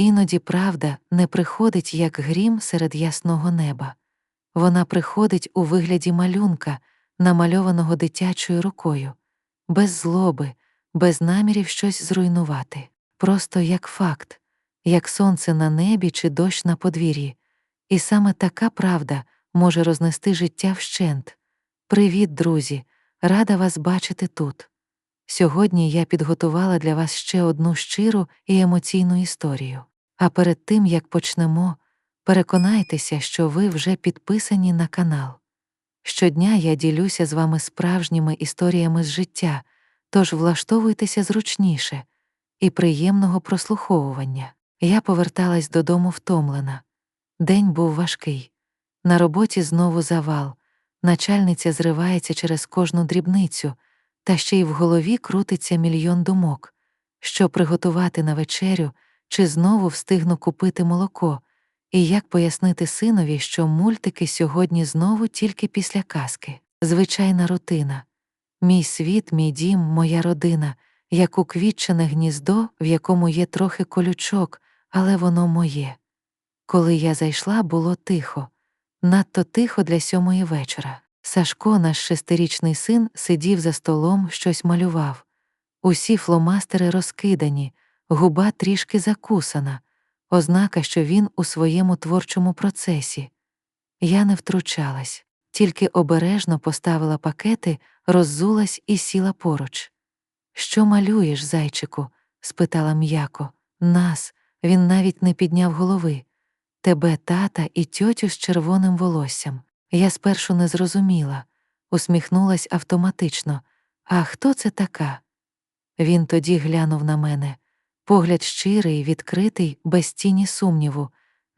Іноді правда не приходить, як грім серед ясного неба. Вона приходить у вигляді малюнка, намальованого дитячою рукою, без злоби, без намірів щось зруйнувати, просто як факт, як сонце на небі чи дощ на подвір'ї. І саме така правда може рознести життя вщент. Привіт, друзі! Рада вас бачити тут. Сьогодні я підготувала для вас ще одну щиру і емоційну історію. А перед тим, як почнемо, переконайтеся, що ви вже підписані на канал. Щодня я ділюся з вами справжніми історіями з життя, тож влаштовуйтеся зручніше і приємного прослуховування. Я поверталась додому втомлена. День був важкий. На роботі знову завал, начальниця зривається через кожну дрібницю, та ще й в голові крутиться мільйон думок, що приготувати на вечерю чи знову встигну купити молоко, і як пояснити синові, що мультики сьогодні знову тільки після казки. Звичайна рутина. Мій світ, мій дім, моя родина, як уквітчене гніздо, в якому є трохи колючок, але воно моє. Коли я зайшла, було тихо, надто тихо для сьомої вечора. Сашко, наш шестирічний син, сидів за столом, щось малював. Усі фломастери розкидані, губа трішки закусана, ознака, що він у своєму творчому процесі. Я не втручалась, тільки обережно поставила пакети, роззулась і сіла поруч. Що малюєш, зайчику? спитала м'яко. Нас, він навіть не підняв голови. Тебе, тата і тьотю з червоним волоссям. Я спершу не зрозуміла, усміхнулась автоматично. А хто це така? Він тоді глянув на мене, погляд щирий, відкритий, без тіні сумніву,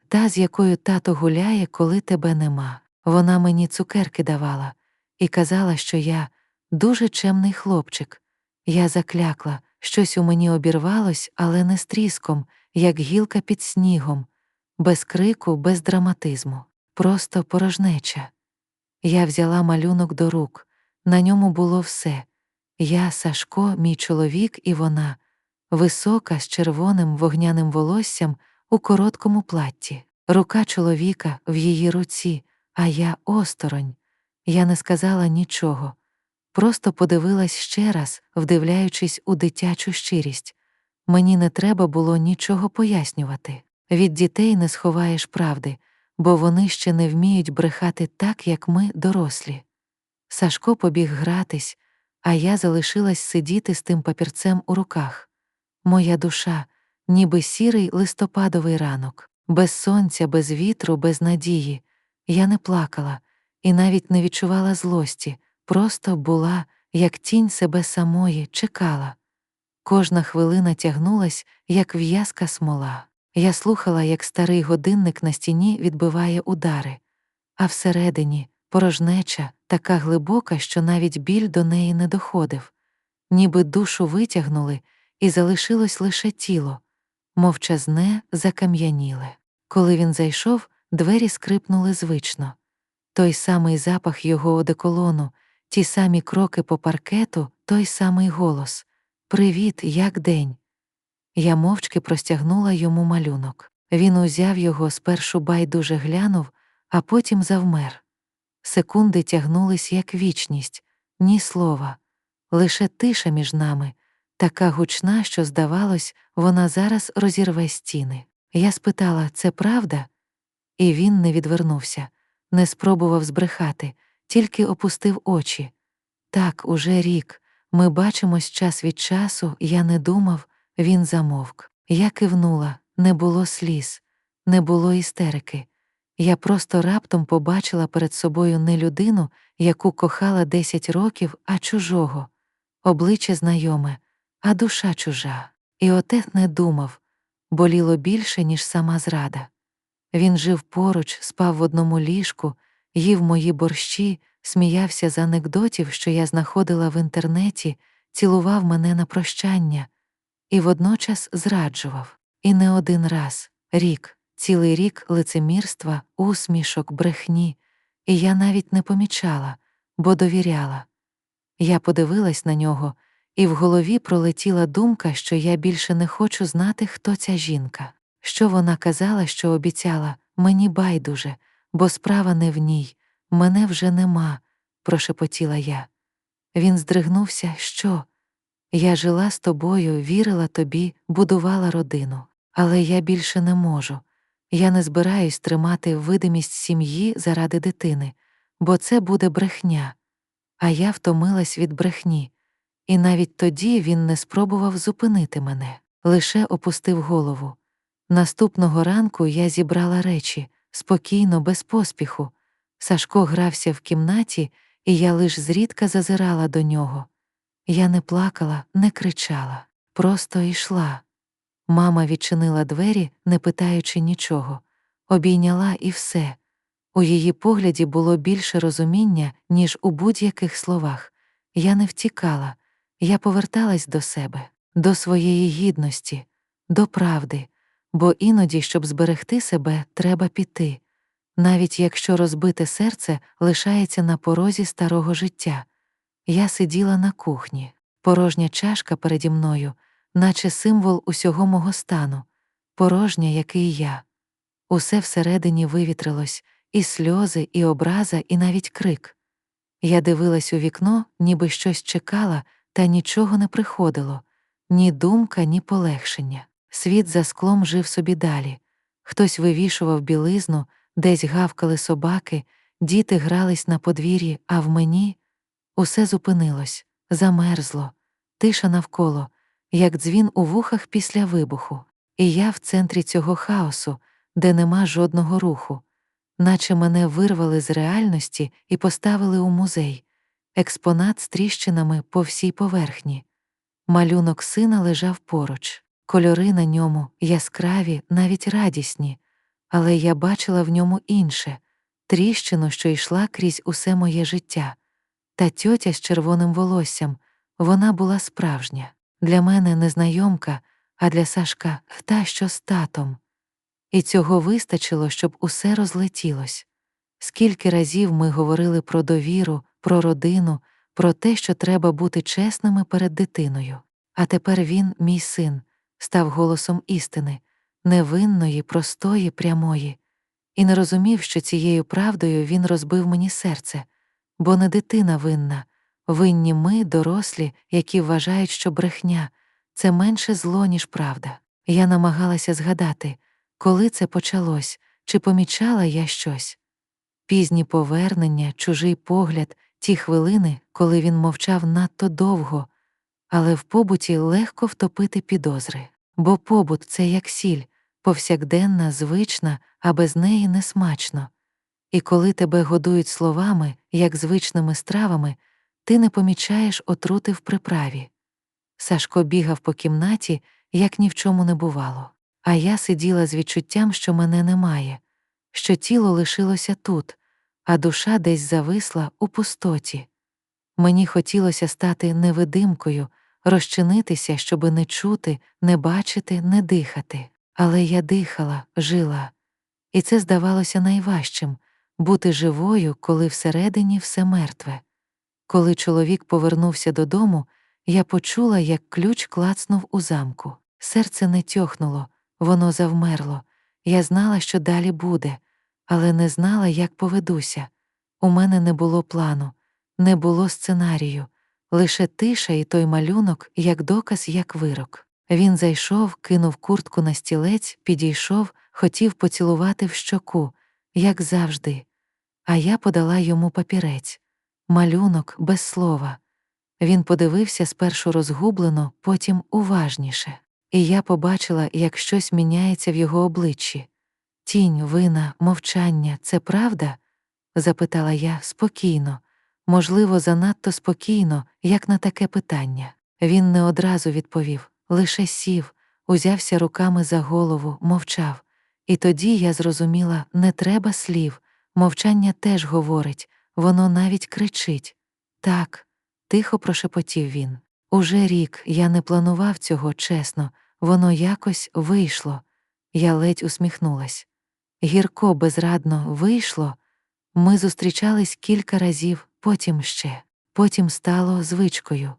та, з якою тато гуляє, коли тебе нема. Вона мені цукерки давала і казала, що я дуже чемний хлопчик. Я заклякла, щось у мені обірвалось, але не з тріском, як гілка під снігом, без крику, без драматизму, просто порожнеча. Я взяла малюнок до рук, на ньому було все я, Сашко, мій чоловік і вона, висока, з червоним вогняним волоссям у короткому платті, рука чоловіка в її руці, а я осторонь. Я не сказала нічого, просто подивилась ще раз, вдивляючись у дитячу щирість. Мені не треба було нічого пояснювати. Від дітей не сховаєш правди, бо вони ще не вміють брехати так, як ми, дорослі. Сашко побіг гратись, а я залишилась сидіти з тим папірцем у руках. Моя душа, ніби сірий листопадовий ранок, без сонця, без вітру, без надії. Я не плакала і навіть не відчувала злості, просто була, як тінь себе самої, чекала. Кожна хвилина тягнулась, як в'язка смола. Я слухала, як старий годинник на стіні відбиває удари, а всередині порожнеча, така глибока, що навіть біль до неї не доходив, ніби душу витягнули, і залишилось лише тіло, мовчазне, закам'яніле. Коли він зайшов, двері скрипнули звично. Той самий запах його одеколону, ті самі кроки по паркету, той самий голос Привіт, як день. Я мовчки простягнула йому малюнок. Він узяв його, спершу байдуже глянув, а потім завмер. Секунди тягнулись, як вічність, ні слова, лише тиша між нами, така гучна, що, здавалось, вона зараз розірве стіни. Я спитала, це правда? І він не відвернувся, не спробував збрехати, тільки опустив очі. Так, уже рік. Ми бачимось час від часу, я не думав, він замовк. Я кивнула, не було сліз, не було істерики. Я просто раптом побачила перед собою не людину, яку кохала десять років, а чужого, обличчя знайоме, а душа чужа. І отець не думав, боліло більше, ніж сама зрада. Він жив поруч, спав в одному ліжку, їв мої борщі, сміявся з анекдотів, що я знаходила в інтернеті, цілував мене на прощання і водночас зраджував. І не один раз, рік, цілий рік лицемірства, усмішок, брехні, і я навіть не помічала, бо довіряла. Я подивилась на нього, і в голові пролетіла думка, що я більше не хочу знати, хто ця жінка. Що вона казала, що обіцяла, мені байдуже, бо справа не в ній, мене вже нема, прошепотіла я. Він здригнувся, що? Я жила з тобою, вірила тобі, будувала родину, але я більше не можу. Я не збираюсь тримати видимість сім'ї заради дитини, бо це буде брехня. А я втомилась від брехні, і навіть тоді він не спробував зупинити мене, лише опустив голову. Наступного ранку я зібрала речі спокійно, без поспіху. Сашко грався в кімнаті, і я лиш зрідка зазирала до нього. Я не плакала, не кричала, просто йшла. Мама відчинила двері, не питаючи нічого, обійняла і все. У її погляді було більше розуміння, ніж у будь-яких словах. Я не втікала, я поверталась до себе, до своєї гідності, до правди, бо іноді, щоб зберегти себе, треба піти, навіть якщо розбите серце лишається на порозі старого життя. Я сиділа на кухні, порожня чашка переді мною, наче символ усього мого стану, порожня, який я. Усе всередині вивітрилось, і сльози, і образа, і навіть крик. Я дивилась у вікно, ніби щось чекала, та нічого не приходило ні думка, ні полегшення. Світ за склом жив собі далі. Хтось вивішував білизну, десь гавкали собаки, діти грались на подвір'ї, а в мені усе зупинилось, замерзло, тиша навколо, як дзвін у вухах після вибуху, і я в центрі цього хаосу, де нема жодного руху, наче мене вирвали з реальності і поставили у музей, експонат з тріщинами по всій поверхні. Малюнок сина лежав поруч, кольори на ньому яскраві, навіть радісні, але я бачила в ньому інше тріщину, що йшла крізь усе моє життя. Та тьотя з червоним волоссям вона була справжня, для мене незнайомка, а для Сашка та, що з татом. І цього вистачило, щоб усе розлетілось. Скільки разів ми говорили про довіру, про родину, про те, що треба бути чесними перед дитиною. А тепер він, мій син, став голосом істини, невинної, простої, прямої, і не розумів, що цією правдою він розбив мені серце, бо не дитина винна, винні ми, дорослі, які вважають, що брехня це менше зло, ніж правда. Я намагалася згадати, коли це почалось, чи помічала я щось. Пізні повернення, чужий погляд, ті хвилини, коли він мовчав надто довго, але в побуті легко втопити підозри, бо побут це як сіль, повсякденна, звична, а без неї несмачно. І коли тебе годують словами, як звичними стравами, ти не помічаєш отрути в приправі. Сашко бігав по кімнаті, як ні в чому не бувало, а я сиділа з відчуттям, що мене немає, що тіло лишилося тут, а душа десь зависла у пустоті. Мені хотілося стати невидимкою, розчинитися, щоби не чути, не бачити, не дихати. Але я дихала, жила, і це здавалося найважчим бути живою, коли всередині все мертве. Коли чоловік повернувся додому, я почула, як ключ клацнув у замку. Серце не тьохнуло, воно завмерло. Я знала, що далі буде, але не знала, як поведуся. У мене не було плану, не було сценарію, лише тиша і той малюнок, як доказ, як вирок. Він зайшов, кинув куртку на стілець, підійшов, хотів поцілувати в щоку, як завжди. А я подала йому папірець, малюнок без слова. Він подивився спершу розгублено, потім уважніше, і я побачила, як щось міняється в його обличчі. Тінь, вина, мовчання це правда? запитала я спокійно, можливо, занадто спокійно, як на таке питання. Він не одразу відповів, лише сів, узявся руками за голову, мовчав. І тоді я зрозуміла, не треба слів, мовчання теж говорить, воно навіть кричить. Так, тихо прошепотів він. Уже рік я не планував цього чесно, воно якось вийшло. Я ледь усміхнулась. Гірко безрадно вийшло. Ми зустрічались кілька разів, потім ще, потім стало звичкою.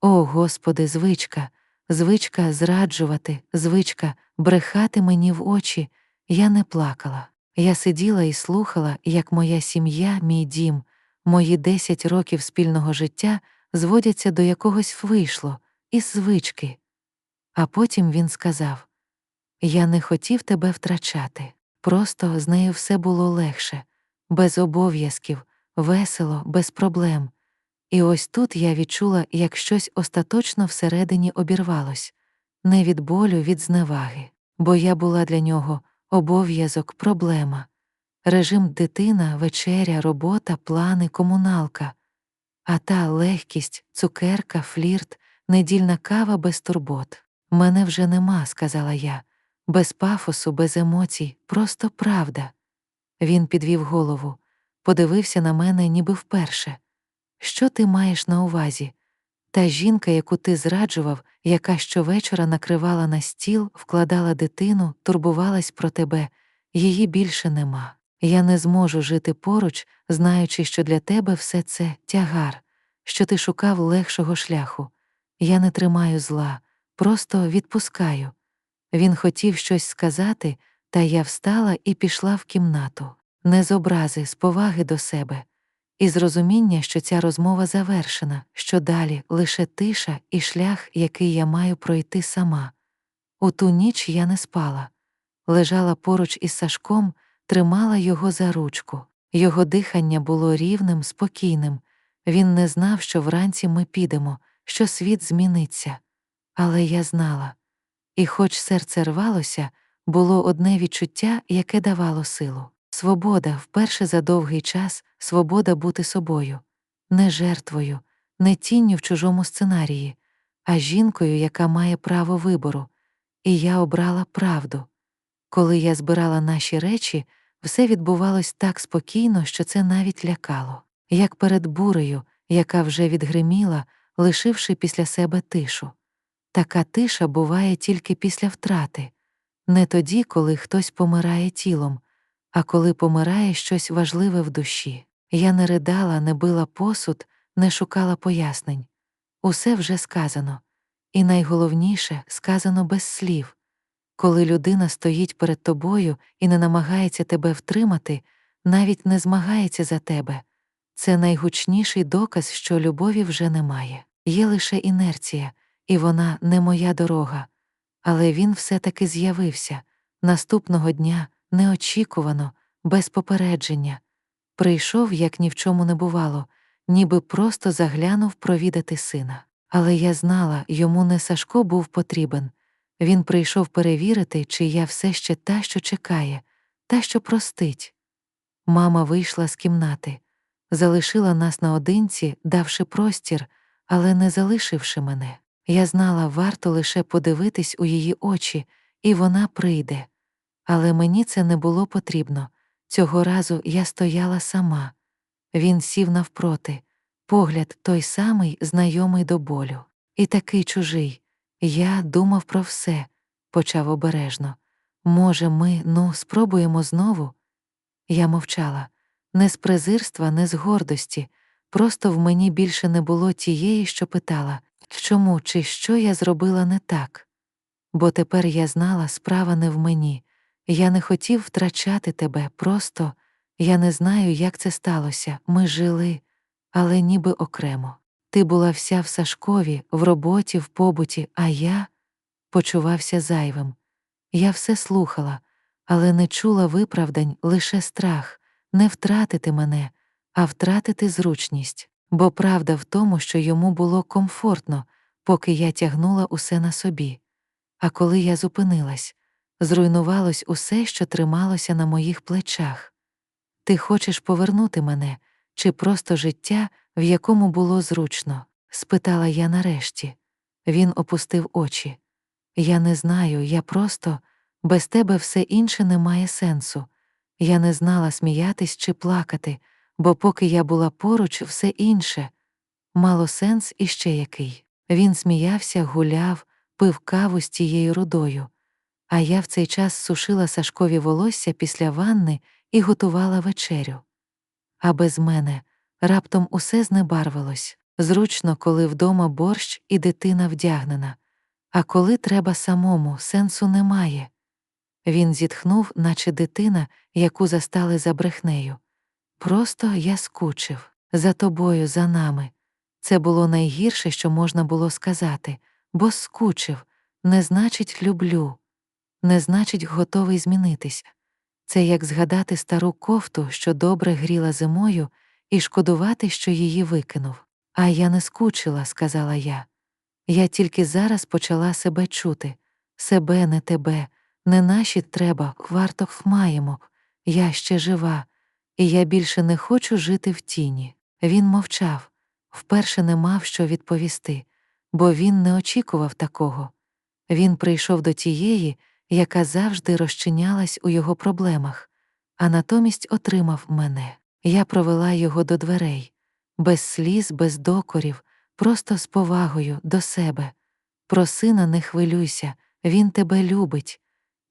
О, Господи, звичка, звичка зраджувати, звичка брехати мені в очі, я не плакала. Я сиділа і слухала, як моя сім'я, мій дім, мої десять років спільного життя зводяться до якогось вийшло, із звички. А потім він сказав Я не хотів тебе втрачати. Просто з нею все було легше, без обов'язків, весело, без проблем. І ось тут я відчула, як щось остаточно всередині обірвалось, не від болю, від зневаги, бо я була для нього обов'язок, проблема, режим дитина, вечеря, робота, плани, комуналка, а та легкість, цукерка, флірт, недільна кава без турбот. Мене вже нема, сказала я, без пафосу, без емоцій, просто правда. Він підвів голову, подивився на мене, ніби вперше. Що ти маєш на увазі? Та жінка, яку ти зраджував, яка щовечора накривала на стіл, вкладала дитину, турбувалась про тебе, її більше нема. Я не зможу жити поруч, знаючи, що для тебе все це тягар, що ти шукав легшого шляху. Я не тримаю зла, просто відпускаю. Він хотів щось сказати, та я встала і пішла в кімнату, не з образи, з поваги до себе і зрозуміння, що ця розмова завершена, що далі лише тиша і шлях, який я маю пройти сама. У ту ніч я не спала, лежала поруч із Сашком, тримала його за ручку. Його дихання було рівним, спокійним. Він не знав, що вранці ми підемо, що світ зміниться. Але я знала. І, хоч серце рвалося, було одне відчуття, яке давало силу. Свобода вперше за довгий час, свобода бути собою, не жертвою, не тінню в чужому сценарії, а жінкою, яка має право вибору. І я обрала правду. Коли я збирала наші речі, все відбувалось так спокійно, що це навіть лякало, як перед бурею, яка вже відгриміла, лишивши після себе тишу. Така тиша буває тільки після втрати, не тоді, коли хтось помирає тілом а коли помирає щось важливе в душі. Я не ридала, не била посуд, не шукала пояснень. Усе вже сказано, і найголовніше сказано без слів. Коли людина стоїть перед тобою і не намагається тебе втримати, навіть не змагається за тебе. Це найгучніший доказ, що любові вже немає. Є лише інерція, і вона не моя дорога. Але він все таки з'явився наступного дня, неочікувано, без попередження, прийшов, як ні в чому не бувало, ніби просто заглянув провідати сина. Але я знала, йому не Сашко був потрібен. Він прийшов перевірити, чи я все ще та, що чекає, та, що простить. Мама вийшла з кімнати, залишила нас наодинці, давши простір, але не залишивши мене. Я знала, варто лише подивитись у її очі, і вона прийде. Але мені це не було потрібно. Цього разу я стояла сама. Він сів навпроти, погляд той самий, знайомий до болю. І такий чужий. Я думав про все, почав обережно. Може, ми, ну, спробуємо знову? Я мовчала не з презирства, не з гордості, просто в мені більше не було тієї, що питала, чому чи що я зробила не так. Бо тепер я знала, справа не в мені. Я не хотів втрачати тебе, просто я не знаю, як це сталося. Ми жили, але ніби окремо. Ти була вся в Сашкові, в роботі, в побуті, а я почувався зайвим. Я все слухала, але не чула виправдань лише страх не втратити мене, а втратити зручність, бо правда в тому, що йому було комфортно, поки я тягнула усе на собі. А коли я зупинилась, зруйнувалось усе, що трималося на моїх плечах. Ти хочеш повернути мене чи просто життя, в якому було зручно? спитала я нарешті. Він опустив очі. Я не знаю, я просто без тебе все інше не має сенсу. Я не знала сміятись чи плакати, бо поки я була поруч, все інше мало сенс іще який. Він сміявся, гуляв, пив каву з тією рудою а я в цей час сушила Сашкові волосся після ванни і готувала вечерю. А без мене раптом усе знебарвилось зручно, коли вдома борщ і дитина вдягнена, А коли треба самому, сенсу немає. Він зітхнув, наче дитина, яку застали за брехнею. Просто я скучив за тобою, за нами. Це було найгірше, що можна було сказати, бо скучив не значить люблю, не значить готовий змінитися. Це як згадати стару кофту, що добре гріла зимою, і шкодувати, що її викинув. А я не скучила, сказала я. Я тільки зараз почала себе чути себе, не тебе, не наші треба, варто маємо. Я ще жива, і я більше не хочу жити в тіні. Він мовчав, вперше не мав що відповісти, бо він не очікував такого. Він прийшов до тієї, яка завжди розчинялась у його проблемах, а натомість отримав мене. Я провела його до дверей, без сліз, без докорів, просто з повагою до себе. Про сина не хвилюйся, він тебе любить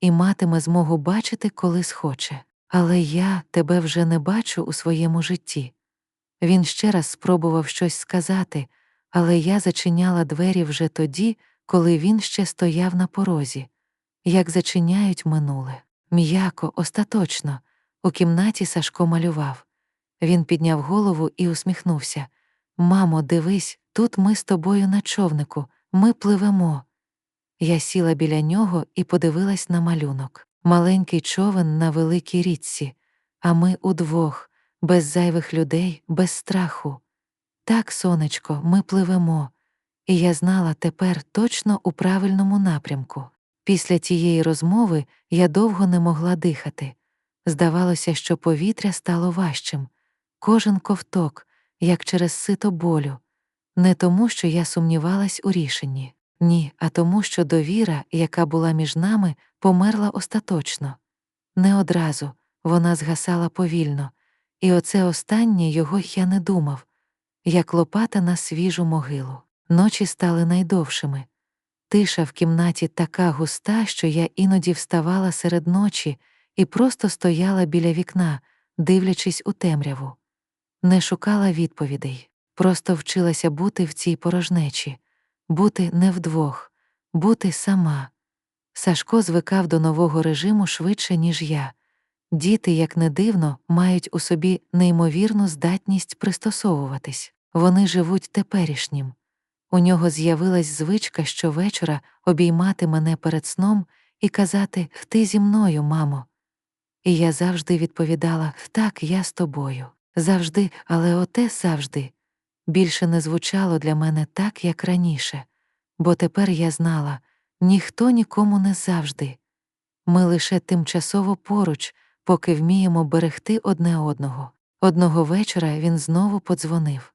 і матиме змогу бачити, коли схоче. Але я тебе вже не бачу у своєму житті. Він ще раз спробував щось сказати, але я зачиняла двері вже тоді, коли він ще стояв на порозі, як зачиняють минуле. М'яко, остаточно, у кімнаті Сашко малював. Він підняв голову і усміхнувся. Мамо, дивись, тут ми з тобою на човнику, ми пливемо. Я сіла біля нього і подивилась на малюнок. Маленький човен на великій річці, а ми удвох, без зайвих людей, без страху. Так, сонечко, ми пливемо, і я знала тепер точно у правильному напрямку. Після тієї розмови я довго не могла дихати. Здавалося, що повітря стало важчим, кожен ковток, як через сито болю, не тому, що я сумнівалась у рішенні, ні, а тому, що довіра, яка була між нами, померла остаточно. Не одразу вона згасала повільно, і оце останнє його я не думав, як лопата на свіжу могилу. Ночі стали найдовшими. Тиша в кімнаті така густа, що я іноді вставала серед ночі і просто стояла біля вікна, дивлячись у темряву. Не шукала відповідей, просто вчилася бути в цій порожнечі, бути не вдвох, бути сама. Сашко звикав до нового режиму швидше, ніж я. Діти, як не дивно, мають у собі неймовірну здатність пристосовуватись, вони живуть теперішнім. У нього з'явилась звичка щовечора обіймати мене перед сном і казати Ти зі мною, мамо. І я завжди відповідала так, я з тобою. Завжди, але оте завжди. Більше не звучало для мене так, як раніше, бо тепер я знала ніхто нікому не завжди. Ми лише тимчасово поруч, поки вміємо берегти одне одного. Одного вечора він знову подзвонив.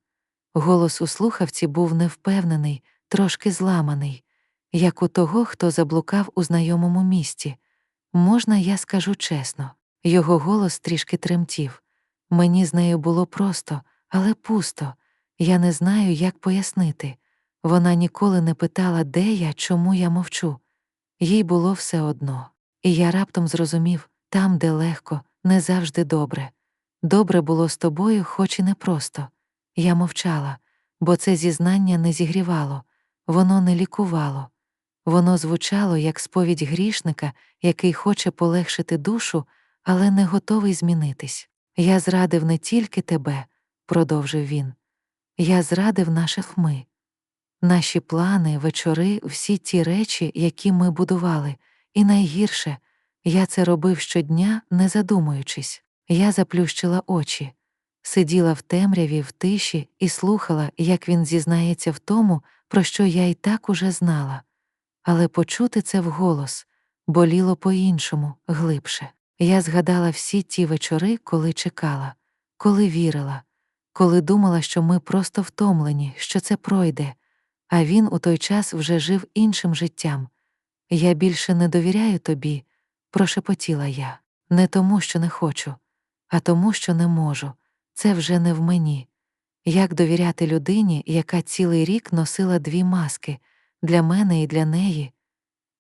Голос у слухавці був невпевнений, трошки зламаний, як у того, хто заблукав у знайомому місті. Можна, я скажу чесно, його голос трішки тремтів. Мені з нею було просто, але пусто. Я не знаю, як пояснити. Вона ніколи не питала, де я, чому я мовчу. Їй було все одно. І я раптом зрозумів там, де легко, не завжди добре. Добре було з тобою, хоч і непросто. Я мовчала, бо це зізнання не зігрівало, воно не лікувало. Воно звучало як сповідь грішника, який хоче полегшити душу, але не готовий змінитись. Я зрадив не тільки тебе, продовжив він. Я зрадив наших ми, наші плани, вечори, всі ті речі, які ми будували, і найгірше, я це робив щодня, не задумуючись. Я заплющила очі, сиділа в темряві, в тиші і слухала, як він зізнається в тому, про що я й так уже знала. Але почути це вголос боліло по-іншому, глибше. Я згадала всі ті вечори, коли чекала, коли вірила, коли думала, що ми просто втомлені, що це пройде, а він у той час вже жив іншим життям. Я більше не довіряю тобі, прошепотіла я, не тому, що не хочу, а тому, що не можу. Це вже не в мені. Як довіряти людині, яка цілий рік носила дві маски для мене і для неї?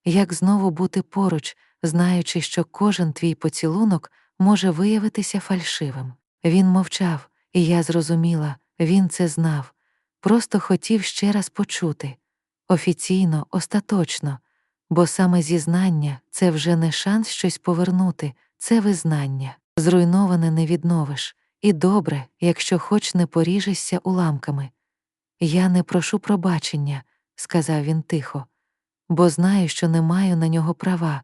Як знову бути поруч, знаючи, що кожен твій поцілунок може виявитися фальшивим? Він мовчав, і я зрозуміла, він це знав, просто хотів ще раз почути. офіційно, остаточно, бо саме зізнання це вже не шанс щось повернути, це визнання. Зруйноване не відновиш, і добре, якщо хоч не поріжешся уламками. Я не прошу пробачення, сказав він тихо, бо знаю, що не маю на нього права.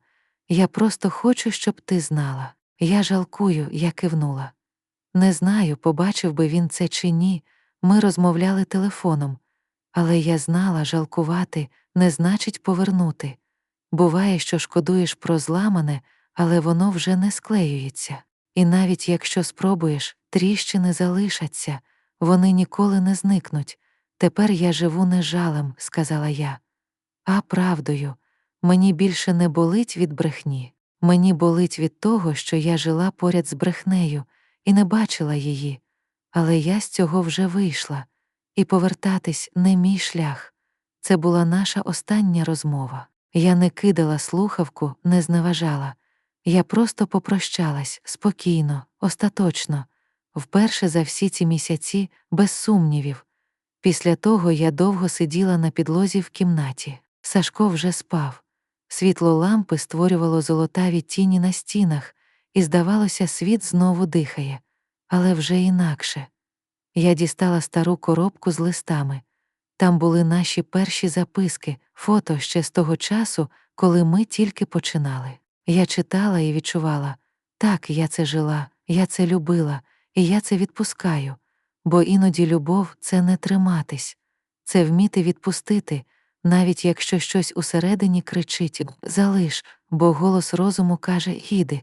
Я просто хочу, щоб ти знала. Я жалкую, я кивнула. Не знаю, побачив би він це чи ні. Ми розмовляли телефоном, але я знала, жалкувати не значить повернути. Буває, що шкодуєш про зламане, але воно вже не склеюється. І навіть якщо спробуєш, тріщини залишаться, вони ніколи не зникнуть. Тепер я живу не жалем, сказала я, а правдою. Мені більше не болить від брехні. Мені болить від того, що я жила поряд з брехнею і не бачила її, але я з цього вже вийшла, і повертатись не мій шлях. Це була наша остання розмова. Я не кидала слухавку, не зневажала. Я просто попрощалась спокійно, остаточно, вперше за всі ці місяці, без сумнівів. Після того я довго сиділа на підлозі в кімнаті. Сашко вже спав. Світло лампи створювало золотаві тіні на стінах, і, здавалося, світ знову дихає, але вже інакше. Я дістала стару коробку з листами. Там були наші перші записки, фото ще з того часу, коли ми тільки починали. Я читала і відчувала так, я це жила, я це любила, і я це відпускаю, бо іноді любов це не триматись, це вміти відпустити, навіть якщо щось усередині кричить залиш, бо голос розуму каже іди.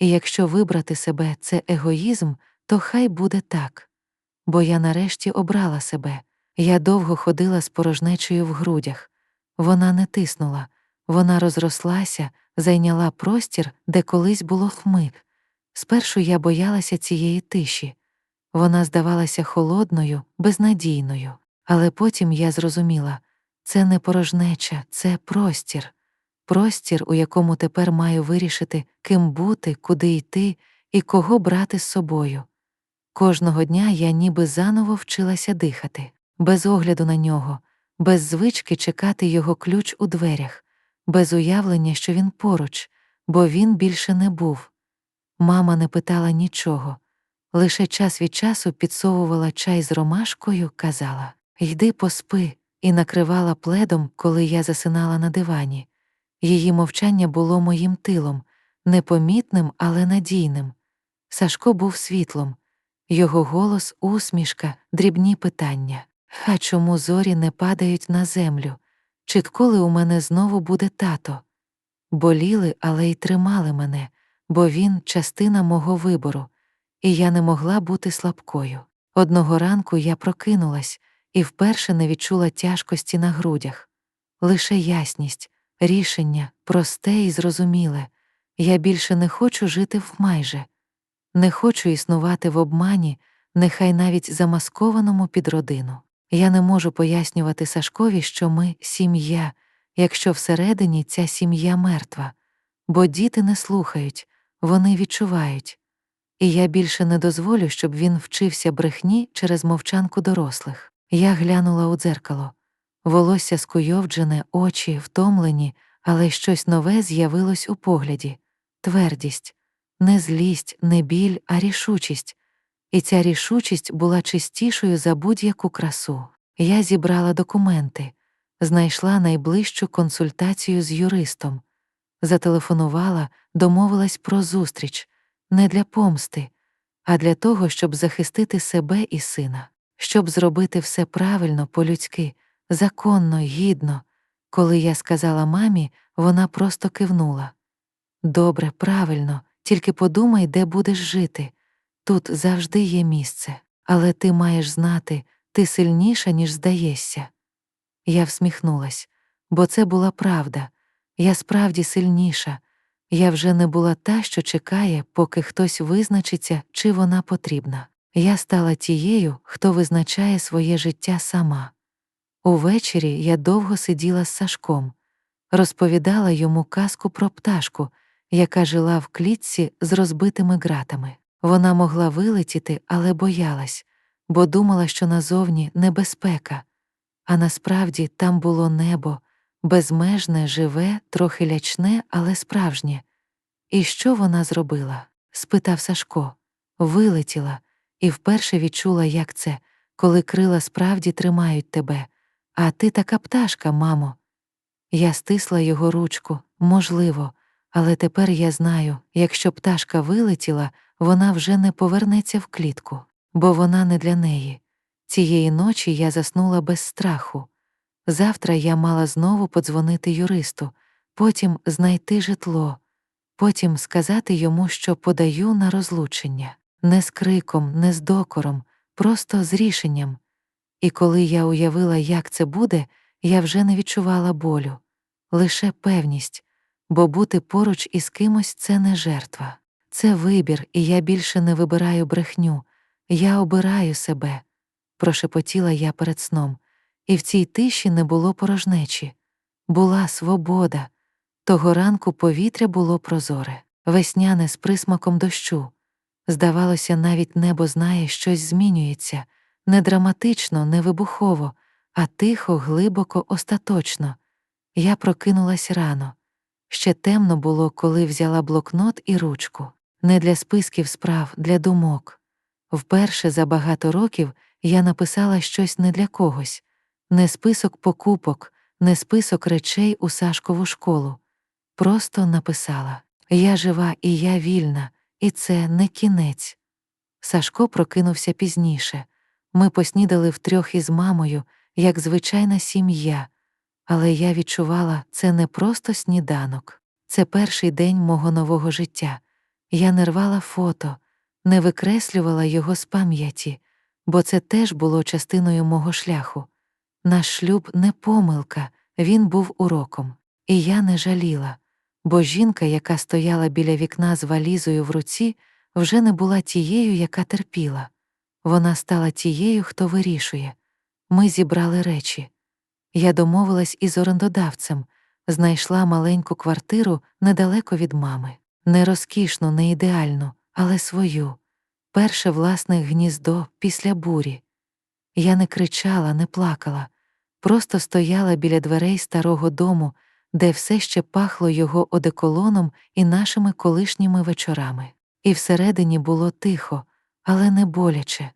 І якщо вибрати себе це егоїзм, то хай буде так. Бо я нарешті обрала себе. Я довго ходила з порожнечею в грудях. Вона не тиснула, вона розрослася, зайняла простір, де колись було хмик. Спершу я боялася цієї тиші. Вона здавалася холодною, безнадійною, але потім я зрозуміла це не порожнеча, це простір, простір, у якому тепер маю вирішити, ким бути, куди йти і кого брати з собою. Кожного дня я ніби заново вчилася дихати, без огляду на нього, без звички чекати його ключ у дверях, без уявлення, що він поруч, бо він більше не був. Мама не питала нічого, лише час від часу підсовувала чай з ромашкою, казала Йди поспи, і накривала пледом, коли я засинала на дивані. Її мовчання було моїм тилом, непомітним, але надійним. Сашко був світлом, його голос, усмішка, дрібні питання. А чому зорі не падають на землю? Чи коли у мене знову буде тато? Боліли, але й тримали мене, бо він частина мого вибору, і я не могла бути слабкою. Одного ранку я прокинулась і вперше не відчула тяжкості на грудях, лише ясність, рішення, просте і зрозуміле. Я більше не хочу жити в майже, не хочу існувати в обмані, нехай навіть замаскованому під родину. Я не можу пояснювати Сашкові, що ми сім'я, якщо всередині ця сім'я мертва, бо діти не слухають, вони відчувають. І я більше не дозволю, щоб він вчився брехні через мовчанку дорослих. Я глянула у дзеркало. Волосся скуйовджене, очі втомлені, але щось нове з'явилось у погляді. Твердість, не злість, не біль, а рішучість. І ця рішучість була чистішою за будь-яку красу. Я зібрала документи, знайшла найближчу консультацію з юристом, зателефонувала, домовилась про зустріч. Не для помсти, а для того, щоб захистити себе і сина. Щоб зробити все правильно, по-людськи, законно, гідно. Коли я сказала мамі, вона просто кивнула. Добре, правильно, тільки подумай, де будеш жити. Тут завжди є місце, але ти маєш знати, ти сильніша, ніж здаєшся. Я всміхнулась, бо це була правда. Я справді сильніша. Я вже не була та, що чекає, поки хтось визначиться, чи вона потрібна. Я стала тією, хто визначає своє життя сама. Увечері я довго сиділа з Сашком, розповідала йому казку про пташку, яка жила в клітці з розбитими ґратами. Вона могла вилетіти, але боялась, бо думала, що назовні небезпека. а насправді там було небо, безмежне, живе, трохи лячне, але справжнє. І що вона зробила? спитав Сашко. Вилетіла і вперше відчула, як це, коли крила справді тримають тебе. А ти така пташка, мамо. Я стисла його ручку, можливо, але тепер я знаю, якщо пташка вилетіла, вона вже не повернеться в клітку, бо вона не для неї. Цієї ночі я заснула без страху. Завтра я мала знову подзвонити юристу, потім знайти житло, потім сказати йому, що подаю на розлучення, не з криком, не з докором, просто з рішенням. І коли я уявила, як це буде, я вже не відчувала болю, лише певність, бо бути поруч із кимось це не жертва, це вибір, і я більше не вибираю брехню, я обираю себе, прошепотіла я перед сном, і в цій тиші не було порожнечі, була свобода. Того ранку повітря було прозоре, весняне з присмаком дощу. Здавалося, навіть небо знає, щось змінюється не драматично, не вибухово, а тихо, глибоко, остаточно. Я прокинулась рано. Ще темно було, коли взяла блокнот і ручку. Не для списків справ, для думок. Вперше за багато років я написала щось не для когось, не список покупок, не список речей у Сашкову школу. Просто написала Я жива і я вільна, і це не кінець. Сашко прокинувся пізніше. Ми поснідали втрьох із мамою, як звичайна сім'я, але я відчувала, це не просто сніданок, це перший день мого нового життя. Я не рвала фото, не викреслювала його з пам'яті, бо це теж було частиною мого шляху. Наш шлюб не помилка, він був уроком, і я не жаліла, бо жінка, яка стояла біля вікна з валізою в руці, вже не була тією, яка терпіла. Вона стала тією, хто вирішує. Ми зібрали речі. Я домовилась із орендодавцем, знайшла маленьку квартиру недалеко від мами. Не розкішну, не ідеальну, але свою. Перше власне гніздо після бурі. Я не кричала, не плакала, просто стояла біля дверей старого дому, де все ще пахло його одеколоном і нашими колишніми вечорами. І всередині було тихо, але не боляче.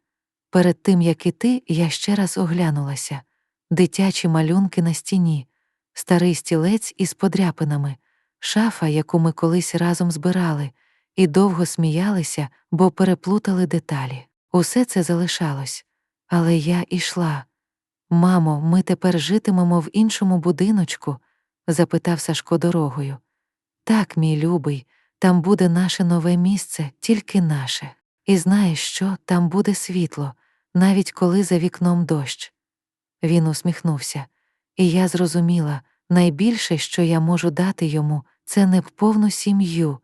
Перед тим, як іти, я ще раз оглянулася дитячі малюнки на стіні, старий стілець із подряпинами, шафа, яку ми колись разом збирали, і довго сміялися, бо переплутали деталі. Усе це залишалось. Але я ішла. Мамо, ми тепер житимемо в іншому будиночку? запитав Сашко дорогою. Так, мій любий, там буде наше нове місце, тільки наше. І знаєш що, там буде світло, навіть коли за вікном дощ. Він усміхнувся, і я зрозуміла найбільше, що я можу дати йому, це не повну сім'ю,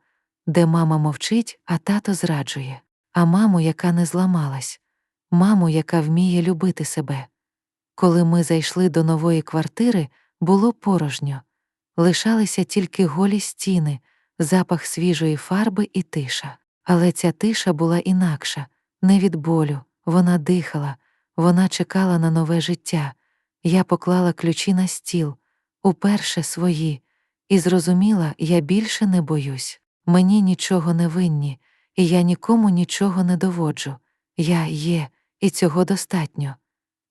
де мама мовчить, а тато зраджує, а маму, яка не зламалась, маму, яка вміє любити себе. Коли ми зайшли до нової квартири, було порожньо, лишалися тільки голі стіни, запах свіжої фарби і тиша. Але ця тиша була інакша, не від болю, вона дихала, вона чекала на нове життя. Я поклала ключі на стіл, уперше свої, і зрозуміла, я більше не боюсь. Мені нічого не винні, і я нікому нічого не доводжу. Я є, і цього достатньо.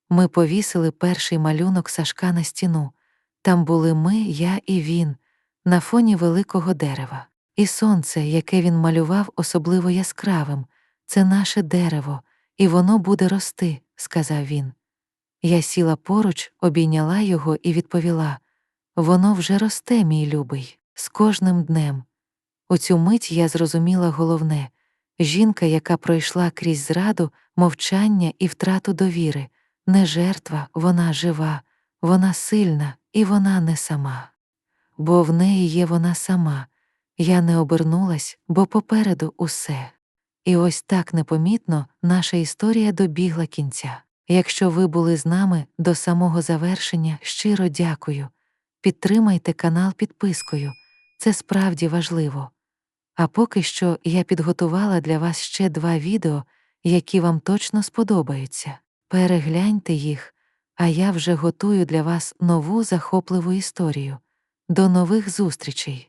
Ми повісили перший малюнок Сашка на стіну. Там були ми, я і він, на фоні великого дерева. І сонце, яке він малював особливо яскравим, це наше дерево, і воно буде рости, сказав він. Я сіла поруч, обійняла його і відповіла воно вже росте, мій любий, з кожним днем. У цю мить я зрозуміла головне жінка, яка пройшла крізь зраду, мовчання і втрату довіри, не жертва, вона жива, вона сильна, і вона не сама. Бо в неї є вона сама. Я не обернулась, бо попереду усе. І ось так непомітно наша історія добігла кінця. Якщо ви були з нами до самого завершення, щиро дякую. Підтримайте канал підпискою, це справді важливо. А поки що я підготувала для вас ще два відео, які вам точно сподобаються. Перегляньте їх, а я вже готую для вас нову захопливу історію. До нових зустрічей!